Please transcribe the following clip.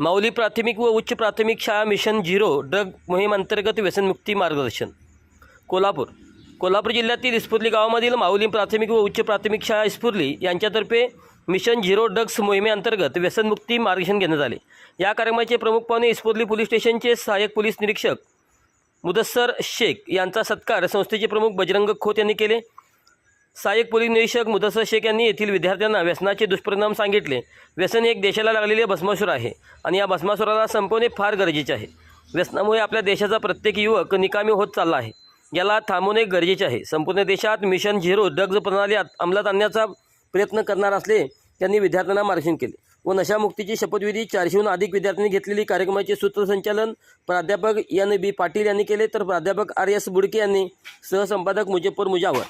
माऊली प्राथमिक व उच्च प्राथमिक शाळा मिशन झिरो ड्रग मोहिमेअंतर्गत व्यसनमुक्ती मार्गदर्शन. कोल्हापूर. कोल्हापूर जिल्ह्यातील इस्फुर्ली गावामधील माऊली प्राथमिक व उच्च प्राथमिक शाळा इस्फुर्ली यांच्यातर्फे मिशन झिरो ड्रग्स मोहिमेअंतर्गत व्यसनमुक्ती मार्गदर्शन घेण्यात आले. या कार्यक्रमाचे प्रमुख पाहुणे इस्फुर्ली पोलीस स्टेशनचे सहाय्यक पोलीस निरीक्षक मुदस्सर शेख यांचा सत्कार संस्थेचे प्रमुख बजरंग खोत यांनी केले. सहाय्यक पोलीस निरीक्षक मुदस्सर शेख यांनी येथील विद्यार्थ्यांना व्यसनाचे दुष्परिणाम सांगितले. व्यसन एक देशाला लागलेले भस्मासूर आहे आणि या भस्मासुराला संपवणे फार गरजेचे आहे. व्यसनामुळे आपल्या देशाचा प्रत्येक युवक निकामी होत चालला आहे. याला थांबवणे गरजेचे आहे. संपूर्ण देशात मिशन झिरो ड्रग्ज प्रणाली अंमलात आणण्याचा प्रयत्न करणार असले त्यांनी विद्यार्थ्यांना मार्गदर्शन केले व नशामुक्तीची शपथविधी चारशेहून अधिक विद्यार्थ्यांनी घेतलेली कार्यक्रमाचे सूत्रसंचालन प्राध्यापक एन बी पाटील यांनी केले. तर प्राध्यापक आर एस बुडके यांनी सहसंपादक मुजफ्फर मुजावर.